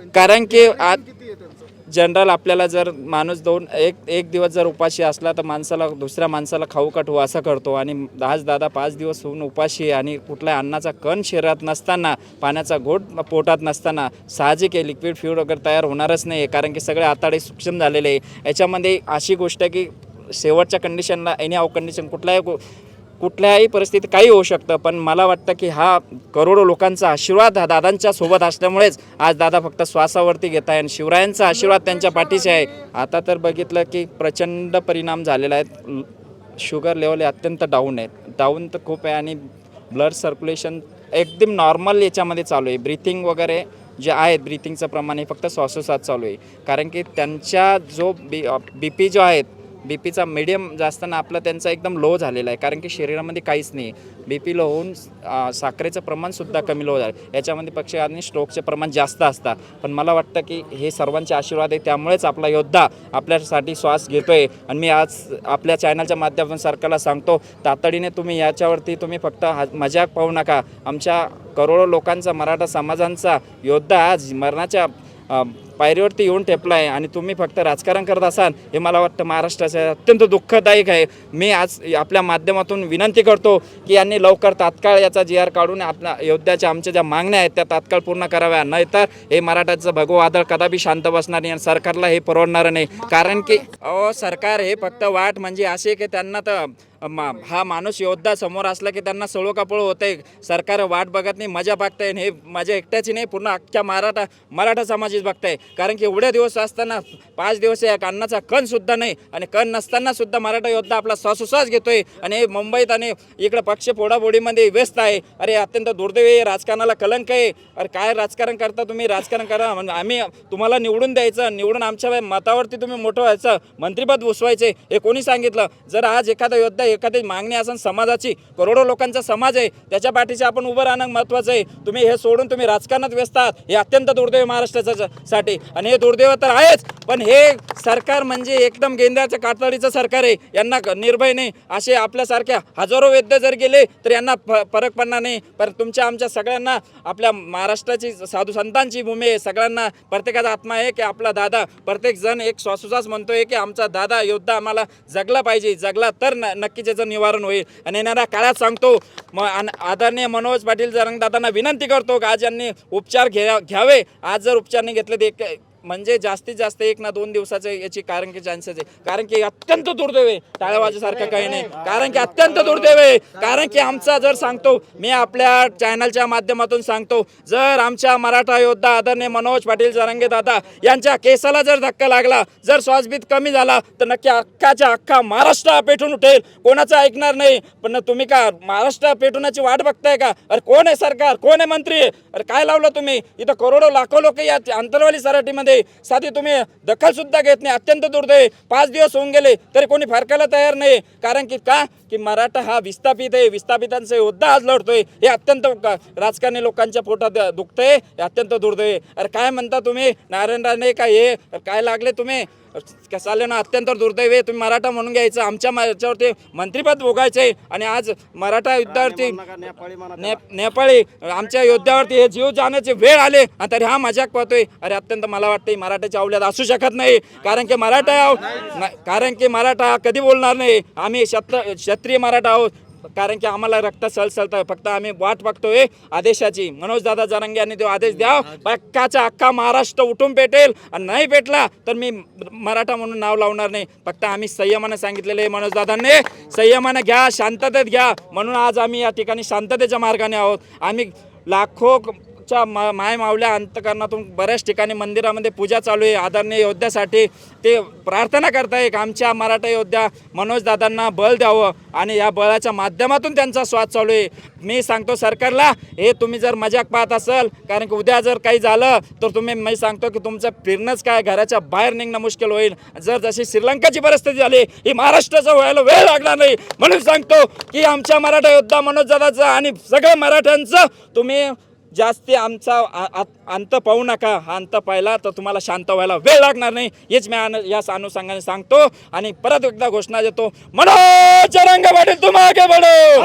कारण की आज जनरल आपल्याला जर माणूस दोन एक एक दिवस जर उपाशी असला तर माणसाला दुसऱ्या माणसाला खाऊ काटू असं करतो. आणि आज दादा पाच दिवस होऊन उपाशी आहे आणि कुठल्या अन्नाचा कण शरीरात नसताना पाण्याचा घोट पोटात नसताना साहजिक आहे लिक्विड फ्यूड वगैरे तयार होणारच नाही आहे कारण की सगळे आताडे सूक्ष्म झालेले आहे. याच्यामध्ये अशी गोष्ट आहे की शेवटच्या कंडिशनला एनी आव कंडिशन कुठल्याही गो- कुठल्याही परिस्थितीत काही होऊ शकतं पण मला वाटतं की हा करोडो लोकांचा आशीर्वाद हा दादांच्या सोबत असल्यामुळेच आज दादा फक्त श्वासावरती घेत आहे आणि शिवरायांचा आशीर्वाद त्यांच्या पाठीशी आहे. आता तर बघितलं की प्रचंड परिणाम झालेला आहे. शुगर लेवल अत्यंत डाऊन आहेत डाऊन तर खूप आहे आणि ब्लड सर्क्युलेशन एकदम नॉर्मल याच्यामध्ये चालू आहे. ब्रिथिंग वगैरे जे आहेत ब्रिथिंगचं प्रमाण हे फक्त श्वासोश्वास चालू आहे. कारण की त्यांच्या जो बी बी पी जो आहेत बी पीचा मिडियम जास्त ना आपला त्यांचा एकदम लो झालेला आहे. कारण की शरीरामध्ये काहीच नाही. बी पी लो होऊन साखरेचं प्रमाणसुद्धा कमी लो झालं. याच्यामध्ये पक्ष आणि स्ट्रोकचे प्रमाण जास्त असतात. पण मला वाटतं की हे सर्वांचे आशीर्वाद आहे. त्यामुळेच आपला योद्धा आपल्यासाठी श्वास घेतोय. आणि मी आज आपल्या चॅनलच्या माध्यमातून सरकारला सांगतो तातडीने तुम्ही याच्यावरती तुम्ही फक्त हा मजाक पाहू नका. आमच्या करोडो लोकांचा मराठा समाजांचा योद्धा आज मरणाच्या पायरीवरती येऊन ठेपला आहे आणि तुम्ही फक्त राजकारण करत असाल हे मला वाटतं महाराष्ट्राचं अत्यंत दुःखदायक आहे. मी आज आपल्या माध्यमातून विनंती करतो की यांनी लवकर तात्काळ याचा जी आर काढून आपल्या योद्ध्याच्या आमच्या ज्या मागण्या आहेत त्या तात्काळ पूर्ण कराव्या. नाहीतर हे मराठाचं भगव आदळ कदापि शांत बसणार नाही आणि सरकारला हे परवडणार नाही. कारण की अहो सरकार हे फक्त वाट म्हणजे असे की त्यांना तर मा हा माणूस योद्धा समोर असला की त्यांना सळो कापळ होतंय. सरकार वाट बघत नाही मजा बघताय आणि हे माझ्या एकट्याची नाही पूर्ण अख्ख्या मराठा मराठा समाजीच बघताय. कारण की एवढे दिवस असताना पाच दिवस या अन्नाचा कण सुद्धा नाही आणि कण नसताना सुद्धा मराठा योद्धा आपला श्वासोश्वास घेतोय आणि हे मुंबईत आणि इकडे पक्ष फोडाफोडीमध्ये व्यस्त आहे. अरे अत्यंत दुर्दैव राजकारणाला कलंक आहे. अरे काय राजकारण करता तुम्ही? राजकारण करा. म्हणजे आम्ही तुम्हाला निवडून द्यायचं निवडून आमच्या मतावरती तुम्ही मोठं व्हायचं. मंत्रिपद घुसवायचे हे कोणी सांगितलं? जर आज एखादा योद्धा एखादी मागणी असेल समाजाची करोडो लोकांचा समाज आहे त्याच्या पाठीशी आपण उभं राहणं महत्त्वाचं आहे. तुम्ही हे सोडून तुम्ही राजकारणात व्यस्त आहात. हे अत्यंत दुर्दैव महाराष्ट्राच्या साठी आणि हे दुर्दैव तर आहेच. पण हे सरकार म्हणजे एकदम गेंद्याचं कातडीचं सरकार आहे. यांना निर्भय नाही. असे आपल्यासारख्या हजारो वैद्य जर गेले तर यांना फ- फरक पडणार नाही. पण तुमच्या आमच्या सगळ्यांना आपल्या महाराष्ट्राची साधू संतांची भूमी आहे. सगळ्यांना प्रत्येकाचा आत्मा आहे की आपला दादा प्रत्येक जण एक श्वासोश्वास म्हणतोय की आमचा दादा योद्धा आम्हाला जगला पाहिजे. जगला तर न नक्कीच याचं निवारण होईल. आणि येणाऱ्या काळात सांगतो म आदरणीय मनोज पाटील जरंगदादांना विनंती करतो की आज यांनी उपचार घ्या घ्यावे. आज जर उपचार नाही घेतले तर म्हणजे जास्तीत जास्त एक ना दोन दिवसाचे याची कारण की चान्सेस आहे. कारण की अत्यंत दुर्दैव आहे. टाळेबाजीसारखं काही नाही. कारण की अत्यंत दुर्दैव आहे. कारण की आमचा जर सांगतो मी आपल्या चॅनलच्या माध्यमातून सांगतो जर आमच्या मराठा योद्धा आदरणीय मनोज पाटील जरंगे दादा यांच्या केसाला जर धक्का लागला जर श्वासभीत कमी झाला तर नक्की अख्खाच्या अख्खा महाराष्ट्र पेटून उठेल. कोणाचं ऐकणार नाही. पण तुम्ही का महाराष्ट्र पेटवण्याची वाट बघताय का? अरे कोण आहे सरकार? कोण आहे मंत्री? अरे काय लावलं तुम्ही? इथं करोडो लाखो लोक या अंतरवाली सराटीमध्ये साधी तुम्ही दखल सुद्धा घेत नाही अत्यंत दुर्दैव पाच दिवस होऊन गेले तरी कोणी फरकायला तयार नाही. कारण की का? की मराठा हा विस्थापित आहे विस्थापितांचा योद्धा आज लढतोय. हे अत्यंत राजकारणी लोकांच्या पोटात दुखतंय हे अत्यंत दुर्दैव अरे काय म्हणता तुम्ही? नारायण राणे काय हे? काय लागले तुम्ही? कसाले ना अत्यंत दुर्दैव आहे. तुम्ही मराठा म्हणून घ्यायचं. आमच्या याच्यावरती मंत्रिपद भोगायचे आणि आज मराठा युद्धावरती ने नेपाळी आमच्या योद्ध्यावरती हे जीव जाण्याचे वेळ आले. आणि तरी हा मजाक पाहतोय. अरे अत्यंत मला वाटतं मराठाच्या अवल्यात असू शकत नाही. कारण की मराठा आहो- कारण की मराठा कधी बोलणार नाही. आम्ही क्षत्र क्षत्रिय मराठा आहोत. कारण की आम्हाला रक्त सळसळतं फक्त आम्ही वाट बघतोय आदेशाची. मनोजदादा जरांगे यांनी तो आदेश द्या. पक्काचा अख्खा महाराष्ट्र उठून पेटेल आणि नाही पेटला तर मी मराठा म्हणून नाव लावणार नाही. फक्त आम्ही संयमानं सांगितलेलं आहे संयमानं घ्या शांततेत घ्या. म्हणून आज आम्ही या ठिकाणी शांततेच्या मार्गाने आहोत. आम्ही लाखो च्या मा माय मावल्या अंतकरणातून बऱ्याच ठिकाणी मंदिरामध्ये पूजा चालू आहे. आदरणीय योद्ध्यासाठी ते प्रार्थना करताय की आमच्या मराठा योद्ध्या मनोजदादांना बळ द्यावं आणि या बळाच्या माध्यमातून त्यांचा स्वाद चालू आहे. मी सांगतो सरकारला हे तुम्ही जर मजाक पाहत असाल कारण की उद्या जर काही झालं तर तुम्ही मी सांगतो की तुमचं फिरणंच काय घराच्या बाहेर निघणं मुश्किल होईल. जर जशी श्रीलंकाची परिस्थिती झाली ही महाराष्ट्राचं व्हायला वेळ लागला नाही. म्हणून सांगतो की आमच्या मराठा योद्धा मनोजदादाचं आणि सगळ्या मराठ्यांचं तुम्ही जास्ती आमचा आ- अंत पाहू नका. हा अंत पाहिला तर तुम्हाला शांत व्हायला वेळ लागणार नाही. हेच मी अनु- या अनुषंगाने सांगतो आणि परत एकदा घोषणा देतो. मनोज रंग पाटील तुम आगे बढो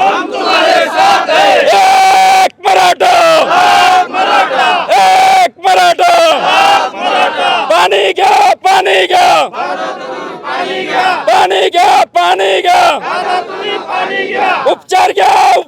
एक मराठा. एक मराठा पाणी घ्या. पाणी घ्या पाणी घ्या. उपचार घ्या